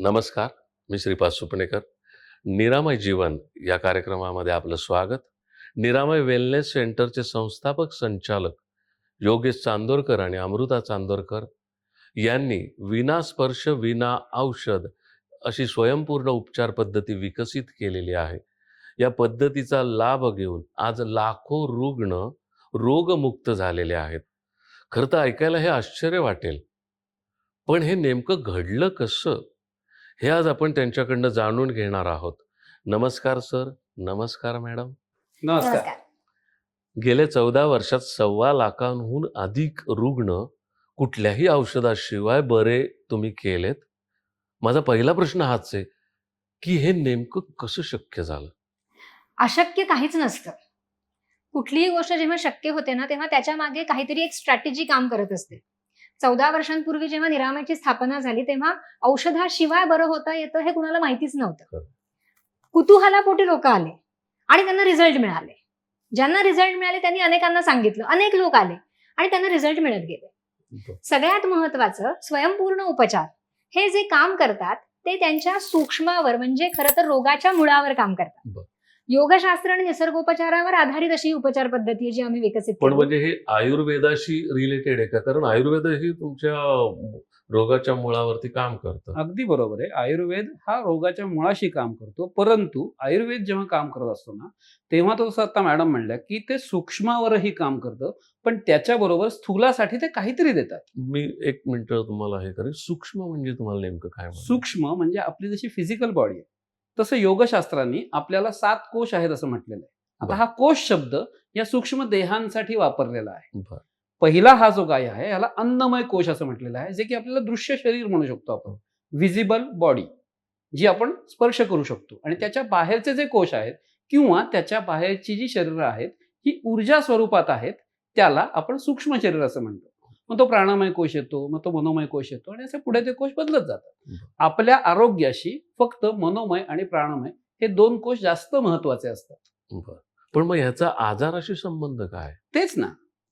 नमस्कार मी श्रीपाद सुपणेकर. निरामय जीवन या कार्यक्रमामध्ये आपलं स्वागत. निरामय वेलनेस सेंटरचे संस्थापक संचालक योगेश चांदोरकर आणि अमृता चांदोरकर यांनी विना स्पर्श विना औषध अशी स्वयंपूर्ण उपचार पद्धती विकसित केलेली आहे. या पद्धतीचा लाभ घेऊन आज लाखो रुग्ण रोगमुक्त झालेले आहेत. खरं तर ऐकायला हे आश्चर्य वाटेल. पण हे नेमकं घडलं कसं? हे आज आपण त्यांच्याकडनं जाणून घेणार आहोत. नमस्कार सर. नमस्कार मॅडम. नमस्कार. गेल्या चौदा वर्षात सव्वा लाखांहून अधिक रुग्ण कुठल्याही औषधाशिवाय बरे तुम्ही केलेत? माझा पहिला प्रश्न हाच आहे की हे नेमकं कसं शक्य झालं? अशक्य काहीच नसतं. कुठलीही गोष्ट जेव्हा शक्य होते ना तेव्हा त्याच्यामागे काहीतरी एक स्ट्रॅटेजी काम करत असते. चौदा वर्षांपूर्वी जेव्हा निरामयाची स्थापना झाली तेव्हा औषधाशिवाय बरं होता येतं हे कुणाला माहितीच नव्हतं. कुतूहलापोटी लोक आले आणि त्यांना रिझल्ट मिळाले. ज्यांना रिझल्ट मिळाले त्यांनी अनेकांना सांगितलं. अनेक लोक आले आणि त्यांना रिझल्ट मिळत गेले. सगळ्यात महत्वाचं स्वयंपूर्ण उपचार. हे जे काम करतात ते त्यांच्या सूक्ष्मावर म्हणजे खरं तर रोगाच्या मुळावर काम करतात. योगशास्त्र आणि निसर्गोपचारावर आधारित अशी उपचार पद्धती आहे जी आम्ही विकसित पण म्हणजे हे आयुर्वेदाशी रिलेटेड आहे का? कारण आयुर्वेद ही तुमच्या रोगाच्या मुळावरती काम करतं. अगदी बरोबर आहे. आयुर्वेद हा रोगाच्या मुळाशी काम करतो. परंतु आयुर्वेद जेव्हा काम करत असतो ना तेव्हा तो जसं आता मॅडम म्हणल्या की ते सूक्ष्मावरही काम करतं पण त्याच्याबरोबर स्थूलासाठी ते काहीतरी देतात. मी एक मिनिट तुम्हाला हे करेन. सूक्ष्म म्हणजे तुम्हाला नेमकं काय? सूक्ष्म म्हणजे आपली जशी फिजिकल बॉडी आहे. तसं योगशास्त्रांनी आपल्याला सात कोश आहेत असं म्हटलेलं आहे. आता. हा कोश शब्द या सूक्ष्म देहांसाठी वापरलेला आहे. पहिला हा जो काय आहे याला अन्नमय कोश असं म्हटलेलं आहे जे की आपल्याला दृश्य शरीर म्हणू शकतो आपण. व्हिजिबल बॉडी जी आपण स्पर्श करू शकतो. आणि त्याच्या बाहेरचे जे कोश आहेत किंवा त्याच्या बाहेरची जी शरीरं आहेत ही ऊर्जा स्वरूपात आहेत त्याला आपण सूक्ष्म शरीर असं म्हणतो. मग तो प्राणमय कोश येतो मग तो मनोमय कोश येतो आणि असे पुढे ते कोश बदलत जातात. आपल्या आरोग्याशी फक्त मनोमय आणि प्राणमय हे दोन कोश जास्त महत्त्वाचे असतात. पण मग ह्याचा आजाराशी संबंध काय? तेच ना.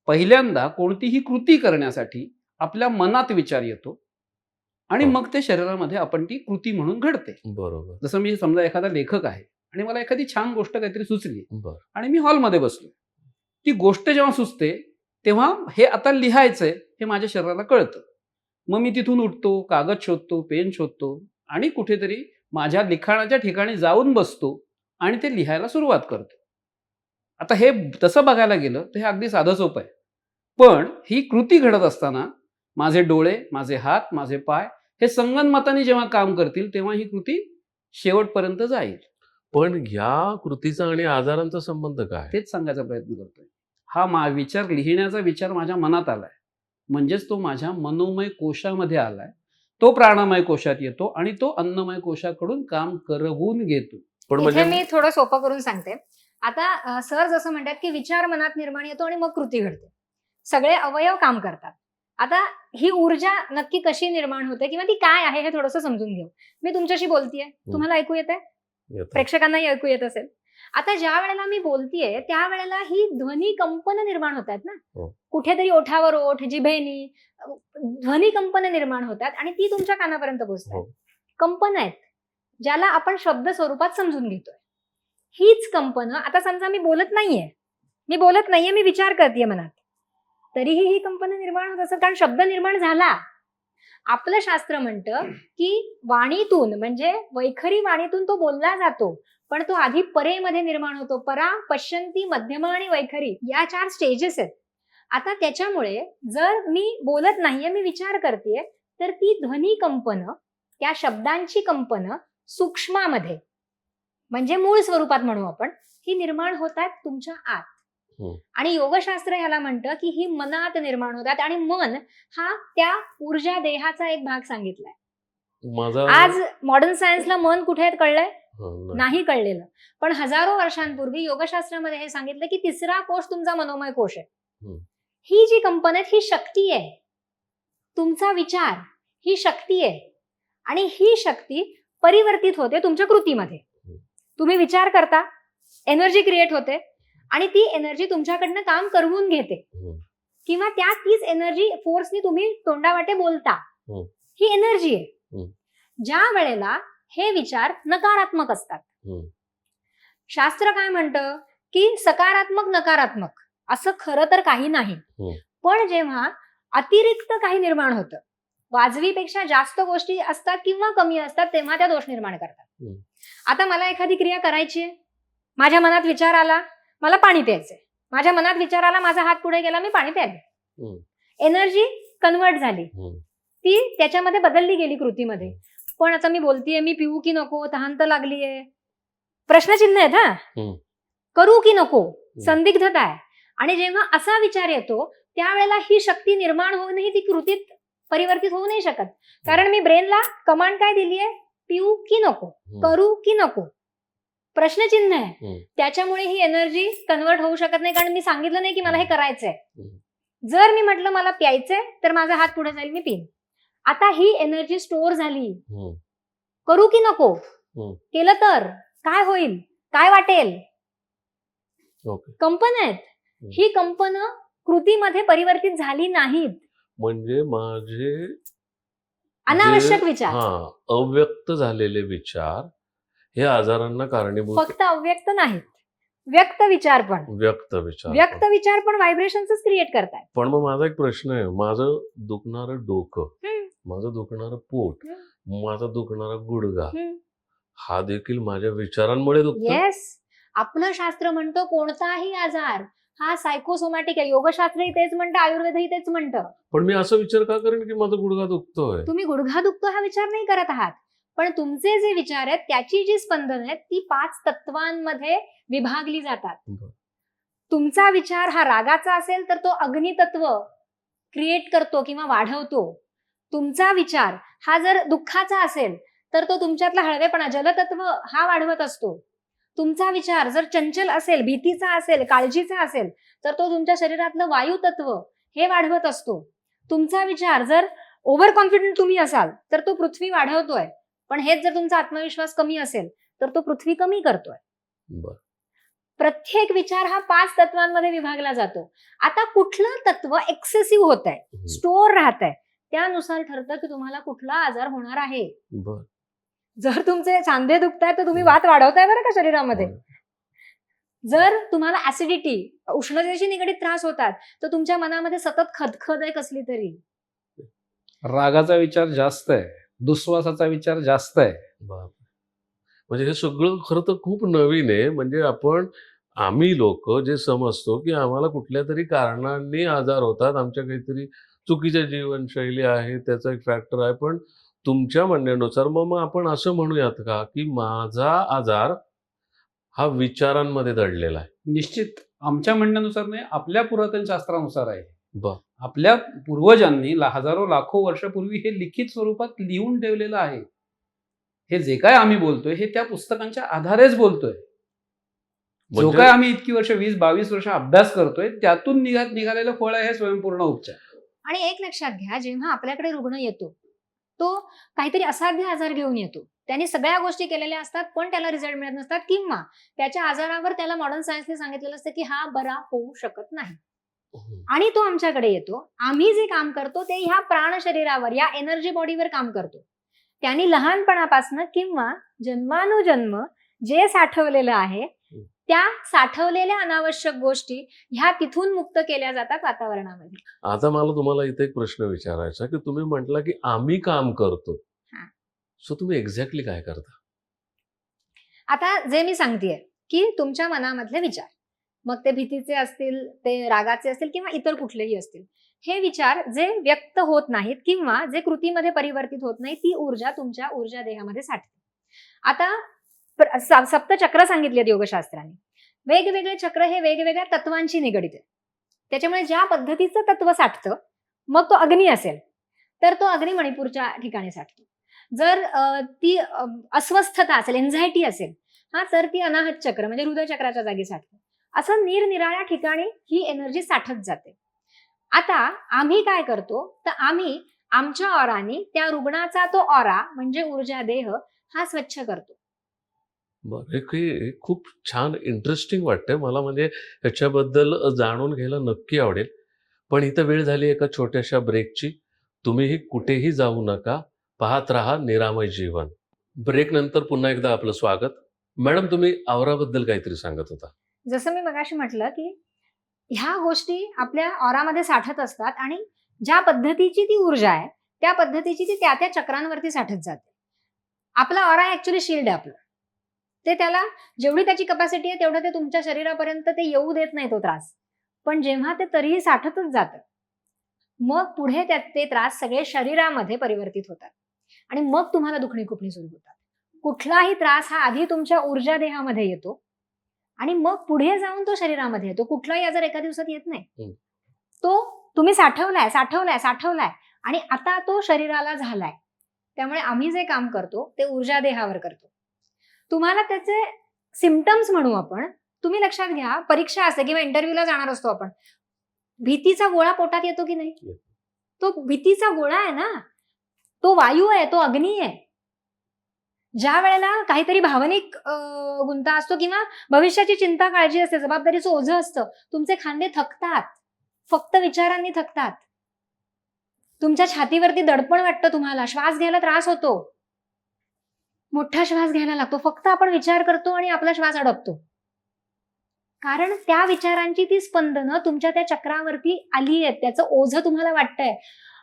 पहिल्यांदा कोणतीही कृती करण्यासाठी आपल्या मनात विचार येतो आणि. मग ते शरीरामध्ये आपण ती कृती म्हणून घडते. बरोबर. जसं मी समजा एखादा लेखक आहे आणि मला एखादी छान गोष्ट काहीतरी सुचली आणि मी हॉलमध्ये बसलो. ती गोष्ट जेव्हा सुचते तेव्हा हे आता लिहायचंय हे माझ्या शरीराला कळतं. मग मी तिथून उठतो कागद शोधतो पेन शोधतो आणि कुठेतरी माझ्या लिखाणाच्या ठिकाणी जाऊन बसतो आणि ते लिहायला सुरुवात करतो. आता हे तसं बघायला गेलं तर हे अगदी साधं सोपं आहे. पण ही कृती घडत असताना माझे डोळे माझे हात माझे पाय हे संगनमताने जेव्हा काम करतील तेव्हा ही कृती शेवटपर्यंत जाईल. पण ह्या कृतीचा आणि आजारांचा संबंध काय? तेच सांगायचा प्रयत्न करतोय. हा मा विचार लिहिण्याचा विचार माझ्या मनात आलाय. म्हणजेच तो माझ्या मनोमय कोशामध्ये आलाय. तो प्राणमय कोशात येतो आणि तो अन्नमय कोशाकडून काम करवून घेतो. पण म्हणजे मी थोडं सोपं करून सांगते. आता सर जसं म्हणतात की विचार मनात निर्माण येतो आणि मग कृती घडते. सगळे अवयव काम करतात. आता ही ऊर्जा नक्की कशी निर्माण होते किंवा ती काय आहे हे थोडंसं समजून घेऊ. मी तुमच्याशी बोलतीये. तुम्हाला ऐकू येते येतं. प्रेक्षकांनाही ऐकू येत असेल. आता ज्या वेळेला मी बोलतीये त्यावेळेला ही ध्वनी कंपन निर्माण होत आहेत ना. हो. कुठेतरी ओठावर ओठ जिभेनी ध्वनी कंपन निर्माण होतात आणि ती तुमच्या कानापर्यंत पोहोचतात. हो. कंपन आहेत ज्याला आपण शब्द स्वरूपात समजून घेतोय. हीच कंपन आता समजा मी बोलत नाहीये मी बोलत नाहीये मी विचार करतेय मनात तरीही ही कंपन निर्माण होत असत कारण शब्द निर्माण झाला. आपलं शास्त्र म्हणतं की वाणीतून म्हणजे वैखरी वाणीतून तो बोलला जातो. पण तो आधी परेमध्ये निर्माण होतो. परा पश्यंती मध्यमा आणि वैखरी या चार स्टेजेस आहेत. आता त्याच्यामुळे जर मी बोलत नाहीये मी विचार करतेय तर ती ध्वनी कंपन त्या शब्दांची कंपन सूक्ष्मामध्ये म्हणजे मूळ स्वरूपात म्हणू आपण ही निर्माण होतात तुमच्या आत. हम्म. आणि योगशास्त्र ह्याला म्हणतं की ही मनात निर्माण होतात आणि मन हा त्या ऊर्जा देहाचा एक भाग सांगितलाय. आज मॉडर्न सायन्सला मन कुठे कळलंय? हं, नाही. नाही कळलेलं पण हजारो वर्षांपूर्वी योगशास्त्रामध्ये हे सांगितलं की तिसरा कोश तुमचा मनोमय कोश आहे. ही जी कंपन ही शक्ती आहे तुमचा विचार ही शक्ती आहे आणि ही शक्ती परिवर्तित होते तुमच्या कृतीमध्ये. तुम्ही विचार करता एनर्जी क्रिएट होते आणि ती एनर्जी तुमच्याकडनं काम करवून घेते हं, किंवा त्या तीच एनर्जी फोर्सनी तुम्ही तोंडावाटे बोलता. ही एनर्जी आहे. ज्या वेळेला हे विचार नकारात्मक असतात. शास्त्र काय म्हणतं की सकारात्मक नकारात्मक असं खरं तर काही नाही. पण जेव्हा अतिरिक्त काही निर्माण होतं वाजवीपेक्षा जास्त गोष्टी असतात किंवा कमी असतात तेव्हा त्या दोष निर्माण करतात. आता मला एखादी क्रिया करायची आहे माझ्या मनात विचार आला मला पाणी प्यायचंय माझ्या मनात विचार आला माझा हात पुढे गेला मी पाणी प्यायले. एनर्जी कन्वर्ट झाली. ती त्याच्यामध्ये बदलली गेली कृतीमध्ये पण आता मी बोलतीये मी पिऊ की नको? तहान तर लागलीये. प्रश्नचिन्ह आहेत हा. करू की नको? संदिग्धता आहे. आणि जेव्हा असा विचार येतो त्यावेळेला ही शक्ती निर्माण होऊनही ती कृतीत परिवर्तित होऊ नाही शकत. कारण मी ब्रेनला कमांड काय दिलीये? पिऊ की नको. करू की नको? प्रश्नचिन्ह आहे. त्याच्यामुळे ही एनर्जी कन्वर्ट होऊ शकत नाही कारण मी सांगितलं नाही की मला हे करायचंय. जर मी म्हटलं मला प्यायचंय तर माझा हात पुढे जाईल मी पिन आता ही एनर्जी स्टोअर झाली. करू की नको. केलं तर? काय होईल? काय वाटेल? कंपन आहेत. ही कंपन कृतीमध्ये परिवर्तित झाली नाहीत. म्हणजे माझे अनावश्यक विचार. हा अव्यक्त झालेले विचार हे आजारांना कारणीभूत फक्त अव्यक्त नाहीत. व्यक्त विचार पण. व्यक्त विचार व्यक्त विचार पण व्हायब्रेशनच क्रिएट करतायत. पण मग माझा एक प्रश्न आहे. माझं दुखणारं डोकं माझं दुखणारं पोट माझा दुखणारा गुडगा. हा. देखील माझ्या विचारांमुळे दुखतो येस आपलं शास्त्र म्हणतो कोणताही आजार हा सायकोसोमॅटिक आहे. योगशास्त्रही तेच म्हणतं आयुर्वेदही तेच म्हणतं. पण मी असं विचार का करेन की माझा गुडघा दुखतोय? तुम्ही गुडघा दुखतो हा विचार नाही करत आहात. पण तुमचे जे विचार आहेत त्याची जी स्पंदन आहेत ती पाच तत्वांमध्ये विभागली जातात. तुमचा विचार हा रागाचा असेल तर तो अग्नितत्व क्रिएट करतो किंवा वाढवतो. तुमचा विचार हा जर दुःखाचा असेल तर तो तुमच्यातला हळवेपणा जलतत्व हा वाढवत असतो. तुमचा विचार जर चंचल असेल भीतीचा असेल काळजीचा असेल तर तो तुमच्या शरीरातलं वायुतत्व हे वाढवत असतो. तुमचा विचार जर ओव्हर कॉन्फिडंट तुम्ही असाल तर तो पृथ्वी वाढवतोय. पण हेच जर तुमचा आत्मविश्वास कमी असेल तर तो पृथ्वी कमी करतोय. प्रत्येक विचार हा पाच तत्वांमध्ये विभागला जातो. आता कुठलं तत्व एक्सेसिव्ह होत आहे स्टोअर राहत आहे त्यानुसार ठरतं की तुम्हाला कुठला आजार होणार आहे. बर. जर तुमचे सांधे दुखताय तर तुम्ही वात वाढवताय बरं का शरीरामध्ये. जर तुम्हाला ऍसिडिटी उष्णतेशी निगडीत त्रास होतात तर तुमच्या मनामध्ये सतत खदखद आहे कसली तरी. रागाचा विचार जास्त आहे. दुस्वासाचा विचार जास्त आहे. म्हणजे हे सगळं खरं तर खूप नवीन आहे. म्हणजे आपण आम्ही लोक जे समजतो की आम्हाला कुठल्या तरी कारणांनी आजार होतात. आमच्या काहीतरी चुकीच्या जीवनशैली आहे त्याचा एक फॅक्टर आहे. पण तुमच्या म्हणण्यानुसार मग मग आपण असं म्हणूयात का की माझा आजार हा विचारांमध्ये दडलेला आहे? निश्चित. आमच्या म्हणण्यानुसार नाही आपल्या पुरातन शास्त्रानुसार आहे. आपल्या पूर्वजांनी हजारो लाखो वर्षापूर्वी हे लिखित स्वरूपात लिहून ठेवलेलं आहे. हे जे काय आम्ही बोलतोय हे त्या पुस्तकांच्या आधारेच बोलतोय. जो म्हणजे काय आम्ही इतकी वर्ष वीस बावीस वर्ष अभ्यास करतोय त्यातून निघा निघालेलं फळ आहे हे स्वयंपूर्ण उपचार. आणि एक लक्षात घ्या जेव्हा आपल्याकडे रुग्ण येतो तो काहीतरी असाध्य आजार घेऊन येतो. त्यांनी सगळ्या गोष्टी केलेल्या असतात पण त्याला रिझल्ट मिळत नसतात किंवा त्याच्या आजारावर त्याला मॉडर्न सायन्सने सांगितलेलं असतं की हा बरा होऊ शकत नाही. हम्म. आणि तो आमच्याकडे येतो. आम्ही जे काम करतो ते ह्या प्राण शरीरावर या एनर्जी बॉडीवर काम करतो. त्यांनी लहानपणापासून किंवा जन्मानुजन्म जे साठवलेलं आहे त्या साठवलेल्या अनावश्यक गोष्टी ह्या तिथून मुक्त केल्या जातात वातावरणामध्ये. आता मला तुम्हाला इथे एक प्रश्न विचारायचा की तुम्ही म्हटला की आम्ही काम करतो. हा. सो तुम्ही एक्झॅक्टली काय करता? आता जे मी सांगतेय की तुमच्या मनामधले विचार. मग ते भीतीचे असतील ते रागाचे असतील किंवा इतर कुठलेही असतील हे विचार जे व्यक्त होत नाहीत किंवा जे कृतीमध्ये परिवर्तित होत नाही ती ऊर्जा तुमच्या ऊर्जा देहामध्ये साठते. आता सप्तचक्र सांगितली आहेत योगशास्त्राने. वेगवेगळे चक्र हे वेगवेगळ्या तत्वांशी निगडीत आहे त्याच्यामुळे ज्या पद्धतीचं तत्व साठतं मग तो अग्नी असेल. तर तो अग्नी मणिपूरच्या ठिकाणी साठतो. जर ती अस्वस्थता असेल एन्झायटी असेल हा तर ती अनाहत चक्र म्हणजे हृदय चक्राच्या जागी साठते. असं निरनिराळ्या ठिकाणी ही एनर्जी साठत जाते. आता आम्ही काय करतो तर आम्ही आमच्या ऑराने त्या रुग्णाचा तो ऑरा म्हणजे ऊर्जा देह हा स्वच्छ करतो. बरं हे खूप छान इंटरेस्टिंग वाटतंय. मला म्हणजे ह्याच्याबद्दल जाणून घ्यायला नक्की आवडेल. पण इथं वेळ झाली एका छोट्याशा ब्रेकची तुम्हीही कुठेही जाऊ नका. पाहत राहा निरामय जीवन. ब्रेक नंतर पुन्हा एकदा आपलं स्वागत. मॅडम तुम्ही आवराबद्दल काहीतरी सांगत होता. जसं मी मगाशी म्हटलं की ह्या गोष्टी आपल्या ऑरामध्ये साठत असतात आणि ज्या पद्धतीची ती ऊर्जा आहे त्या पद्धतीची ती त्या त्या चक्रांवरती साठत जाते. आपला ऑरा ऍक्च्युली शिल्ड आहे आपलं. ते त्याला जेवढी त्याची कपॅसिटी आहे तेवढं ते तुमच्या शरीरापर्यंत ते येऊ देत नाही तो त्रास. पण जेव्हा ते तरीही साठतच जातं मग पुढे त्यात ते त्रास सगळे शरीरामध्ये परिवर्तित होतात. आणि मग तुम्हाला दुखणी खुपणी सुरू होतात. कुठलाही त्रास हा आधी तुमच्या ऊर्जा देहामध्ये येतो आणि मग पुढे जाऊन तो शरीरामध्ये येतो. कुठलाही आजार एका दिवसात येत नाही. तो तुम्ही साठवलाय साठवलाय साठवलाय आणि आता तो शरीराला झालाय. त्यामुळे आम्ही जे काम करतो ते ऊर्जा देहावर करतो. तुम्हाला त्याचे सिमटम्स म्हणू आपण. तुम्ही लक्षात घ्या परीक्षा असते किंवा इंटरव्ह्यूला जाणार असतो आपण. भीतीचा गोळा पोटात येतो की नाही. तो भीतीचा गोळा आहे ना. तो वायू आहे तो अग्नी आहे. ज्या वेळेला काहीतरी भावनिक गुंता असतो किंवा भविष्याची चिंता काळजी असते जबाबदारीचं ओझं असतं तुमचे खांदे थकतात. फक्त विचारांनी थकतात. तुमच्या छातीवरती दडपण वाटतं तुम्हाला श्वास घ्यायला त्रास होतो. मोठा श्वास घ्यायला लागतो. फक्त आपण विचार करतो आणि आपला श्वास अडकतो कारण त्या विचारांची ती स्पंदनं तुमच्या त्या चक्रावरती आली आहेत. त्याचं ओझं तुम्हाला वाटतंय.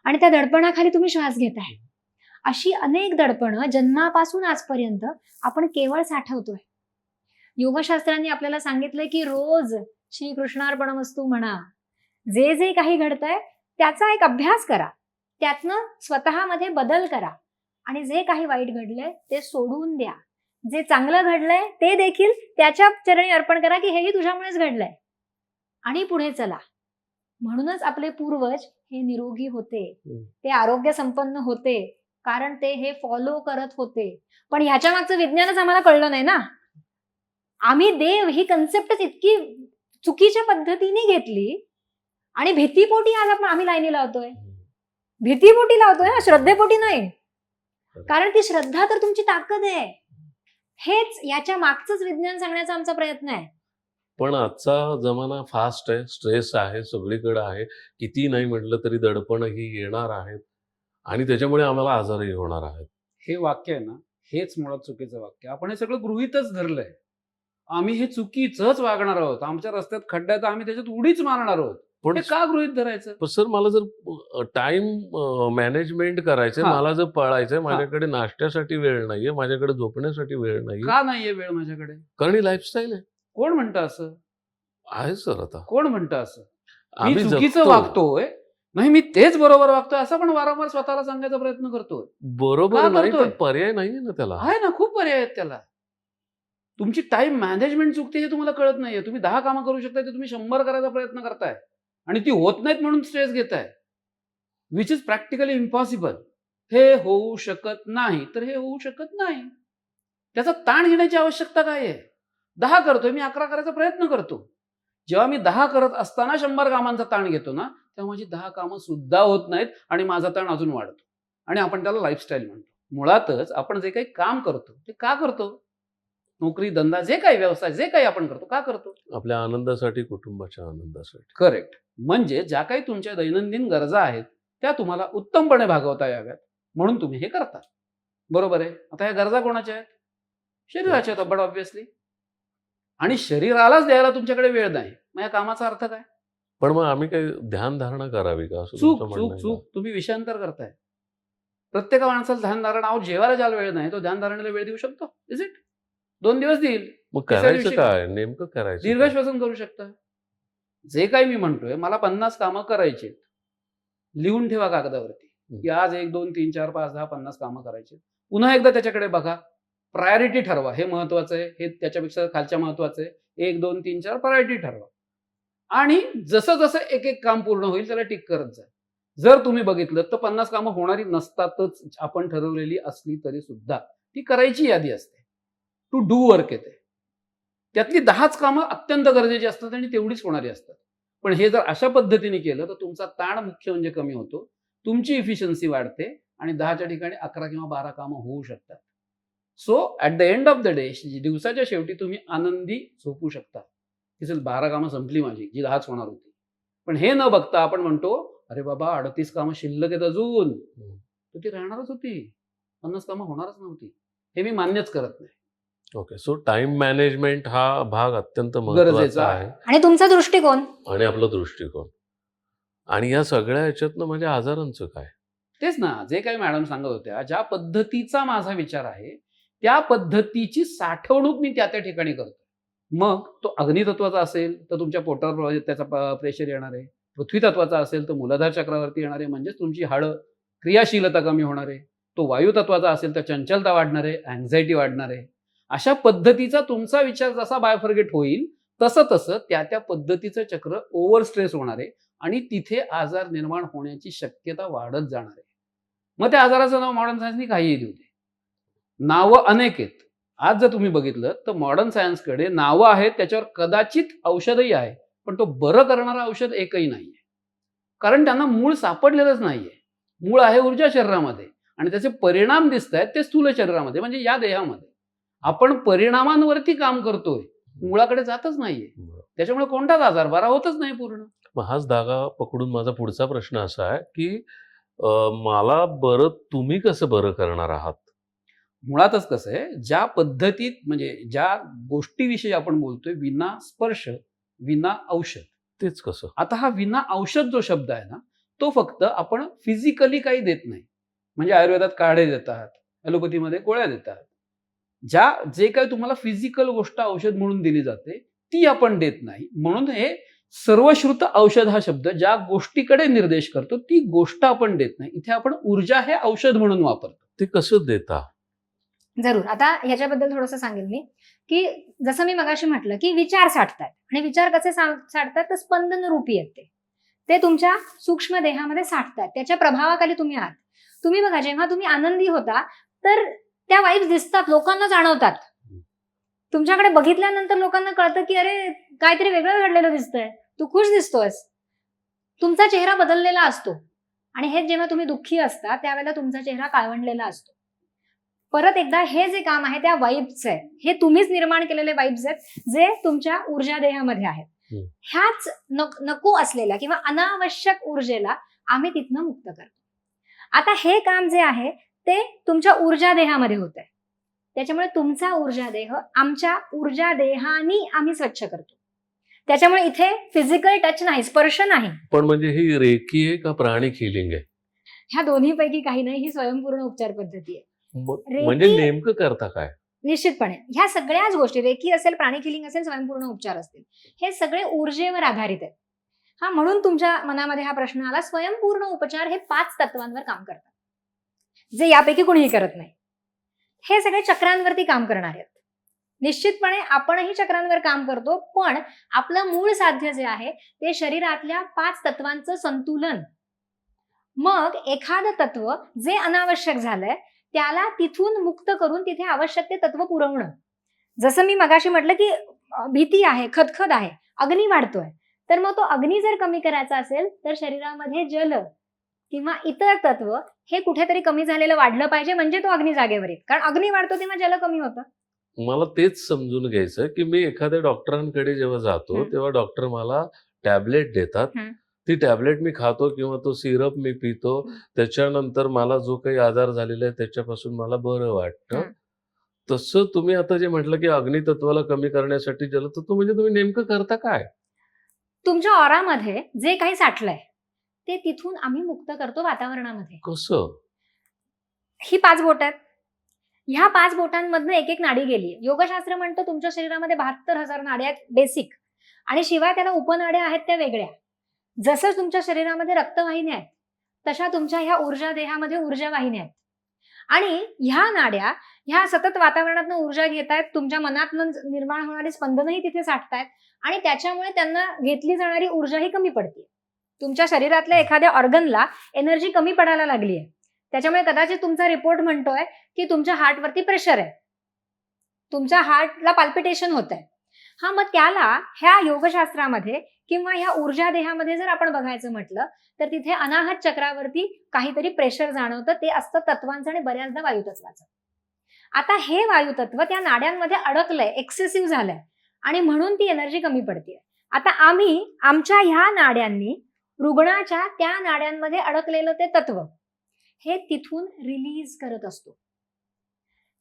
आणि त्या दडपणाखाली तुम्ही श्वास घेताय अशी अनेक दडपणं जन्मापासून आजपर्यंत आपण केवळ साठवतोय. योगशास्त्रांनी आपल्याला सांगितलंय की रोज श्रीकृष्णार्पण वस्तू म्हणा. जे जे काही घडतंय त्याचा एक अभ्यास करा. त्यातनं स्वतःमध्ये बदल करा. आणि जे काही वाईट घडलंय ते सोडून द्या. जे चांगलं घडलंय ते देखील त्याच्या चरणी अर्पण करा की हेही तुझ्यामुळेच घडलंय. आणि पुढे चला. म्हणूनच आपले पूर्वज हे निरोगी होते. ते आरोग्य संपन्न होते. कारण ते हे फॉलो करत होते. पण ह्याच्या मागचं विज्ञानच आम्हाला कळलं नाही ना. आम्ही देव ही कन्सेप्टच इतकी चुकीच्या पद्धतीने घेतली. आणि भीतीपोटी आज आपण आम्ही लाईनी लावतोय. भीतीपोटी लावतोय श्रद्धेपोटी नाही. कारण ती श्रद्धा तर तुमची ताकद आहे. हेच याच्या मागचंच विज्ञान सांगण्याचा आमचा प्रयत्न आहे. पण आजचा जमाना फास्ट आहे स्ट्रेस आहे सगळीकडे आहे. किती नाही म्हटलं तरी दडपण ही येणार आहेत. आणि त्याच्यामुळे आम्हाला आजारही होणार आहेत. हे वाक्य आहे ना हेच मुळात चुकीचं वाक्य. आपण हे सगळं गृहीतच धरलंय. आम्ही हे चुकीचंच वागणार आहोत. आमच्या रस्त्यात खड्ड्यात तर आम्ही त्याच्यात उडीच मारणार आहोत. पण का गृहीत धरायचं? पण सर मला जर टाइम मॅनेजमेंट करायचंय. मला जर पळायचंय माझ्याकडे नाश्त्यासाठी वेळ नाहीये माझ्याकडे झोपण्यासाठी वेळ नाहीये. का नाहीये वेळ माझ्याकडे? कारण ही लाईफस्टाईल आहे. कोण म्हणतं असं? आहे सर आता. कोण म्हणतं असं? मी आम्ही चुकीचं. वागतोय. नाही मी तेच बरोबर वागतोय असं पण वारंवार स्वतःला सांगायचा प्रयत्न करतोय. बरोबर नाही पर्याय नाहीये ना त्याला. आहे ना खूप पर्याय आहेत त्याला. तुमची टाइम मॅनेजमेंट चुकते हे तुम्हाला कळत नाहीये. तुम्ही दहा कामं करू शकताय ते तुम्ही शंभर करायचा प्रयत्न करताय. आणि ती होत नाहीत म्हणून स्ट्रेस घेताय. विच इज प्रॅक्टिकली इम्पॉसिबल हे होऊ शकत नाही. तर हे होऊ शकत नाही. त्याचा ताण घेण्याची आवश्यकता काय आहे? दहा करतोय मी अकरा करायचा प्रयत्न करतो. जेव्हा मी दहा करत असताना शंभर कामांचा ताण घेतो ना तेव्हा माझी दहा कामं सुद्धा होत नाहीत आणि माझा ताण अजून वाढतो. आणि आपण त्याला लाईफस्टाईल म्हणतो. मुळातच आपण जे काही काम करतो ते का करतो? नोकरी धंदा जे काही व्यवसाय जे काही आपण करतो का करतो? आपल्या आनंदासाठी कुटुंबाच्या आनंदासाठी. करेक्ट म्हणजे ज्या काही तुमच्या दैनंदिन गरजा आहेत त्या तुम्हाला उत्तमपणे भागवता याव्यात. म्हणून तुम्ही हे करता. बरोबर आहे? आता ह्या गरजा कोणाच्या आहेत? शरीराच्या आहेत बट ऑब्विसली आणि शरीरालाच द्यायला तुमच्याकडे वेळ नाही. मग या कामाचा अर्थ काय? पण मग आम्ही काही ध्यान धारणा करावी का? चूक चूक चूक. तुम्ही विषयांतर करताय. प्रत्येक माणसाला ध्यानधारणा अहो जेवायला ज्याला वेळ नाही तो ध्यानधारणेला वेळ देऊ शकतो. इज इट दोन दिवस देईल? मग करायचं काय? नेमकं करायचं दीर्घ काय? श्वसन करू शकता. जे काही मी म्हणतोय मला पन्नास कामं करायची लिहून ठेवा कागदावरती. की आज एक दोन तीन चार पाच दहा पन्नास कामं करायची पुन्हा एकदा त्याच्याकडे बघा. प्रायोरिटी ठरवा. हे महत्वाचं आहे. हे त्याच्यापेक्षा खालच्या महत्वाचं आहे. एक दोन तीन चार प्रायोरिटी ठरवा. आणि जसं जसं एक एक काम पूर्ण होईल त्याला टिक करत जा. जर तुम्ही बघितलं तर पन्नास कामं होणारी नसतातच आपण ठरवलेली असली तरी सुद्धा ती करायची यादी असते. टू डू वर्क येते. त्यातली दहाच कामं अत्यंत गरजेची असतात आणि तेवढीच होणारी असतात. पण हे जर अशा पद्धतीने केलं तर तुमचा ताण मुख्य म्हणजे कमी होतो. तुमची इफिशियन्सी वाढते आणि दहाच्या ठिकाणी अकरा किंवा बारा कामं होऊ शकतात. So at the end of the day दिवसाच्या शेवटी तुम्ही आनंदी झोपू शकता. की बारा कामं संपली माझी जी दहाच होणार होती. पण हे न बघता आपण म्हणतो अरे बाबा अडतीस कामं शिल्लक आहेत अजून. तर ती राहणारच होती. पन्नास कामं होणारच नव्हती. हे मी मान्यच करत नाही. ओके सो टाइम मॅनेजमेंट हा भाग अत्यंत गरजेचा महत्त्वाचा आहे. आहे आणि तुमचा दृष्टिकोन? आणि आपला दृष्टिकोन. आणि या सगळ्या ह्याच्यातनं म्हणजे आजारांचं काय? तेच ना जे काही मॅडम सांगत होत्या ज्या पद्धतीचा माझा विचार आहे त्या पद्धतीची साठवणूक मी त्या त्या ठिकाणी करतो मग तो अग्नितत्वाचा असेल तर तुमच्या पोटावर त्याचा प्रेशर येणार आहे. पृथ्वी तत्वाचा असेल तर मूलाधार चक्रावरती येणार आहे म्हणजेच तुमची हाडं क्रियाशीलता कमी होणार आहे. तो वायू तत्वाचा असेल तर चंचलता वाढणार आहे अँझायटी वाढणार आहे. अशा पद्धतीचा तुमचा विचार जसा बायफर्गेट होईल तसं तसं त्या त्या पद्धतीचं चक्र ओव्हर स्ट्रेस होणार आहे आणि तिथे आजार निर्माण होण्याची शक्यता वाढत जाणार आहे. मग त्या आजाराचं नाव मॉडर्न सायन्सनी काहीही देऊ दे. नावं अनेक आहेत. आज जर तुम्ही बघितलं तर मॉडर्न सायन्सकडे नावं आहेत त्याच्यावर कदाचित औषधही आहे पण तो बरं करणारं औषध एकही नाहीये. कारण त्यांना मूळ सापडलेलंच नाहीये. मूळ आहे ऊर्जा शरीरामध्ये आणि त्याचे परिणाम दिसत आहेत ते स्थूल शरीरामध्ये म्हणजे या देहामध्ये. आपण परिणामांवरती काम करतोय मुळाकडे जातच नाहीये. त्याच्यामुळे कोणताच आजार बरा होतच नाही पूर्ण. मग हाच धागा पकडून माझा पुढचा प्रश्न असा आहे की मला बरं तुम्ही कसं बरं करणार आहात? मुळातच कसं आहे ज्या पद्धतीत म्हणजे ज्या गोष्टीविषयी आपण बोलतोय विना स्पर्श विना औषध. तेच कसं. आता हा विना औषध जो शब्द आहे ना तो फक्त आपण फिजिकली काही देत नाही. म्हणजे आयुर्वेदात काढे देतात ॲलोपॅथीमध्ये गोळ्या देतात. ज्या जे काही तुम्हाला फिजिकल गोष्ट औषध म्हणून दिली जाते ती आपण देत नाही. म्हणून हे सर्वश्रुत औषध हा शब्द ज्या गोष्टीकडे निर्देश करतो ती गोष्ट आपण देत नाही. इथे आपण ऊर्जा हे औषध म्हणून वापरतो. ते कसं देता? जरूर. आता ह्याच्याबद्दल थोडंसं सांगेल मी की जसं मी मगाशी म्हटलं की विचार साठतात. आणि विचार कसे साठतात? तर स्पंदन रूपी आहेत ते. ते तुमच्या सूक्ष्म देहामध्ये साठतात. त्याच्या प्रभावाखाली तुम्ही आहात. तुम्ही बघा जेव्हा तुम्ही आनंदी होता तर त्या वाईब्स दिसतात लोकांना जाणवतात. तुमच्याकडे बघितल्यानंतर लोकांना कळतं की अरे काहीतरी वेगळं घडलेलं दिसतंय. तू खुश दिसतोयस. तुमचा चेहरा बदललेला असतो. आणि हे जेव्हा तुम्ही दुःखी असता त्यावेळेला तुमचा चेहरा काळवंडलेला असतो. परत एकदा हे जे काम आहे त्या वाईब्स आहे हे तुम्हीच निर्माण केलेले वाईब्स आहेत जे तुमच्या ऊर्जा देहामध्ये आहेत. ह्याच नको असलेल्या किंवा अनावश्यक ऊर्जेला आम्ही तिथनं मुक्त करतो. आता हे काम जे आहे ते तुमच्या ऊर्जा देहामध्ये होत आहे. त्याच्यामुळे तुमचा ऊर्जा देह आमच्या ऊर्जा देहानी आम्ही स्वच्छ करतो. त्याच्यामुळे इथे फिजिकल टच नाही स्पर्श नाही. पण म्हणजे ही रेकी आहे का प्राणिक हिलिंग आहे? ह्या दोन्हीपैकी काही नाही ही स्वयंपूर्ण उपचार पद्धती आहे. म्हणजे नेमकं करता काय? निश्चितपणे. ह्या सगळ्याच गोष्टी रेकी असेल प्राणिक हिलिंग असेल स्वयंपूर्ण उपचार असतील हे सगळे ऊर्जेवर आधारित आहेत. हा म्हणून तुमच्या मनामध्ये हा प्रश्न आला स्वयंपूर्ण उपचार हे पाच तत्वांवर काम करतात. जे यापैकी कुणीही करत नाही. हे सगळे चक्रांवरती काम करणार आहेत. निश्चितपणे आपणही चक्रांवर काम करतो पण आपलं मूळ साध्य जे आहे ते शरीरातल्या पाच तत्वांचं संतुलन. मग एखादं तत्व जे अनावश्यक झालंय त्याला तिथून मुक्त करून तिथे आवश्यक ते तत्व पुरवणं. जसं मी मगाशी म्हटलं की भीती आहे खदखद आहे अग्नी वाढतोय. तर मग तो अग्नी जर कमी करायचा असेल तर शरीरामध्ये जल किंवा इतर तत्व हे कुठेतरी कमी झालेलं वाढलं पाहिजे म्हणजे तो अग्नी जागेवर येईल कारण अग्नी वाढतो तेव्हा जल कमी होतं मला तेच समजून घ्यायचं की मी एखाद्या डॉक्टरांकडे जेव्हा जातो. तेव्हा डॉक्टर मला टॅबलेट देतात. ती टॅबलेट मी खातो किंवा तो सिरप मी पितो. त्याच्यानंतर मला जो काही आजार झालेला आहे त्याच्यापासून मला बरं वाटतं. तसं तुम्ही आता जे म्हटलं की अग्नितत्वाला कमी करण्यासाठी जलतत्व म्हणजे तुम्ही नेमकं करता काय तुमच्या ऑरामध्ये जे काही साठलंय ते तिथून आम्ही मुक्त करतो वातावरणामध्ये. कसं? ही पाच बोट आहेत. ह्या पाच बोटांमधनं एक एक नाडी गेली. योगशास्त्र म्हणतं तुमच्या शरीरामध्ये बहात्तर हजार नाड्या आहेत बेसिक आणि शिवाय त्याला उपनाड्या आहेत त्या वेगळ्या. जसं तुमच्या शरीरामध्ये रक्तवाहिन्या आहेत तशा तुमच्या ह्या ऊर्जा देहामध्ये ऊर्जा वाहिन्या आहेत. आणि ह्या नाड्या ह्या सतत वातावरणातनं ऊर्जा घेत आहेत तुमच्या मनातनं निर्माण होणारी स्पंदनही तिथे साठतायत आणि त्याच्यामुळे त्यांना घेतली जाणारी ऊर्जाही कमी पडते तुमच्या शरीरातल्या एखाद्या ऑर्गनला एनर्जी कमी पडायला लागली आहे त्याच्यामुळे कदाचित तुमचा रिपोर्ट म्हणतोय की तुमच्या हार्टवरती प्रेशर आहे. तुमच्या हार्टला पाल्पिटेशन होत आहे हा मग त्याला ह्या योगशास्त्रामध्ये किंवा ह्या ऊर्जा देहामध्ये जर आपण बघायचं म्हटलं तर तिथे अनाहत चक्रावरती काहीतरी प्रेशर जाणवतं. ते असतं तत्वांचं आणि बऱ्याचदा वायुतत्वाचं. आता हे वायुतत्व त्या नाड्यांमध्ये अडकलंय एक्सेसिव्ह झालंय. आणि म्हणून ती एनर्जी कमी पडते आता आम्ही आमच्या ह्या नाड्यांनी रुग्णाच्या त्या नाड्यांमध्ये अडकलेलं ते तत्व हे तिथून रिलीज करत असतो.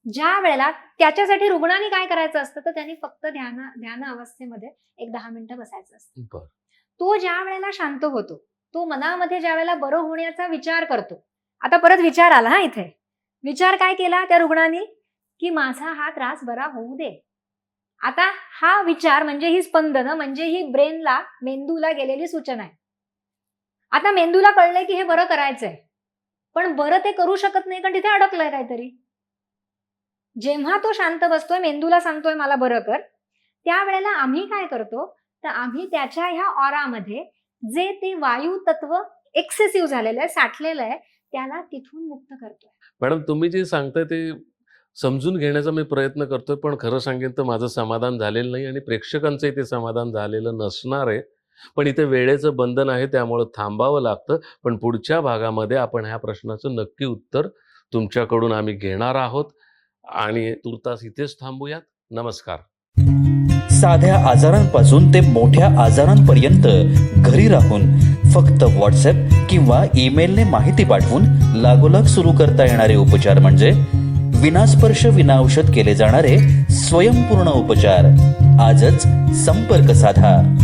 ज्या वेळेला त्याच्यासाठी रुग्णाने काय करायचं असतं तर त्यांनी फक्त ध्यान ध्यान अवस्थेमध्ये एक दहा मिनिटं बसायचं असतं. तो ज्या वेळेला शांत होतो तो मनामध्ये ज्या वेळेला बरं होण्याचा विचार करतो आता परत विचार आला हा इथे. विचार काय केला त्या रुग्णाने? की माझा हा त्रास बरा होऊ दे. आता हा विचार म्हणजे ही स्पंदनं म्हणजे ही ब्रेनला मेंदूला गेलेली सूचना आहे. आता मेंदूला कळलंय की हे बरं करायचंय. पण बरं ते करू शकत नाही कारण तिथे अडकलंय काहीतरी. जेव्हा तो शांत बसतोय मेंदूला सांगतोय मला बरं कर. त्यावेळेला आम्ही काय करतो तर आम्ही त्याच्या ह्या ऑरामध्ये जे ते वायू तत्व एक्सेसिव्ह झालेलं आहे साठलेलं आहे त्याला तिथून मुक्त करतोय. मॅडम तुम्ही जे सांगताय ते समजून घेण्याचा मी प्रयत्न करतोय पण खरं सांगेन तर माझं समाधान झालेलं नाही आणि प्रेक्षकांचंही ते समाधान झालेलं नसणार आहे. पण इथे वेळेचं बंधन आहे त्यामुळं थांबावं लागतं. पण पुढच्या भागामध्ये आपण ह्या प्रश्नाचं नक्की उत्तर तुमच्याकडून आम्ही घेणार आहोत. आणि तुर्तास इथेच थांबूयात. नमस्कार. साध्या आजारांपासून ते मोठ्या आजारांपर्यंत घरी राहून फक्त व्हॉट्सअप किंवा ईमेलने माहिती पाठवून लागोलाग सुरू करता येणारे उपचार म्हणजे विनास्पर्श विनाऔषध केले जाणारे स्वयंपूर्ण उपचार. आजच संपर्क साधा.